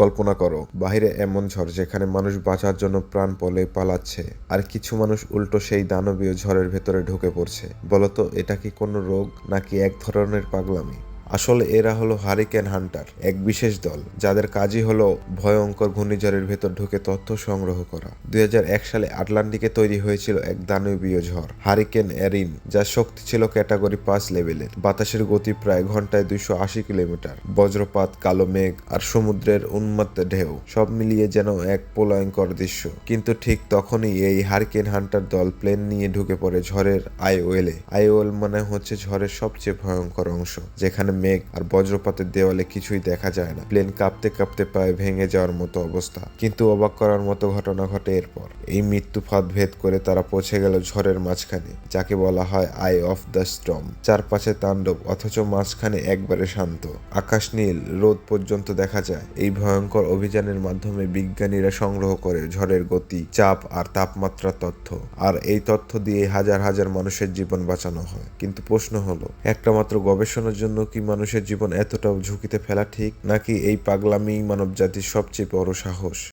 কল্পনা করো, বাহিরে এমন ঝড় যেখানে মানুষ বাঁচার জন্য প্রাণ পলে পালাচ্ছে আর কিছু মানুষ উল্টো সেই দানবীয় ঝড়ের ভেতরে ঢুকে পড়ছে। বলতো এটা কি কোনো রোগ নাকি এক ধরনের পাগলামি? আসলে এরা হলো হারিকেন হান্টার, এক বিশেষ দল, যাদের কাজই হলো ভয়ঙ্কর ঘূর্ণিঝড়ের ভেতর ঢুকে তথ্য সংগ্রহ করা। দুই হাজার এক সালে আটলান্টিকে তৈরি হয়েছিল এক দানবীয় ঝড়, হারিকেন এরিন, যার শক্তি ছিল ক্যাটাগরি পাঁচ লেভেলের। বাতাসের গতি প্রায় ঘন্টায় দুইশো আশি কিলোমিটার, বজ্রপাত, কালো মেঘ আর সমুদ্রের উন্মত্ত ঢেউ, সব মিলিয়ে যেন এক প্রলয়ঙ্কর দৃশ্য। কিন্তু ঠিক তখনই এই হারিকেন হান্টার দল প্লেন নিয়ে ঢুকে পড়ে ঝড়ের আইওয়েলে আইওয়েল মানে হচ্ছে ঝড়ের সবচেয়ে ভয়ঙ্কর অংশ, যেখানে মেঘ আর বজ্রপাতের দেওয়ালে কিছুই দেখা যায় না। প্লেন কাঁপতে কাঁপতে প্রায় ভেঙে যাওয়ার মতো অবস্থা। কিন্তু অবাক করার মতো ঘটনা ঘটে এরপর। এই মৃত্যু ফাঁদ ভেদ করে তারা পৌঁছে গেল ঝড়ের মাঝখানে, যাকে বলা হয় আই অফ দ্য স্টর্ম চারপাশে তাণ্ডব, অথচ মাঝখানে একবারে শান্ত। আকাশ নীল, রোদ পর্যন্ত দেখা যায়। এই ভয়ঙ্কর অভিযানের মাধ্যমে বিজ্ঞানীরা সংগ্রহ করে ঝড়ের গতি, চাপ আর তাপমাত্রা তথ্য। আর এই তথ্য দিয়ে হাজার হাজার মানুষের জীবন বাঁচানো হয়। কিন্তু প্রশ্ন হলো, একটা মাত্র গবেষণার জন্য কি মানুষের জীবন এতটাও ঝুঁকিতে ফেলা ঠিক নাকি এই পাগলামি মানবজাতির সবচেয়ে বড় সাহস?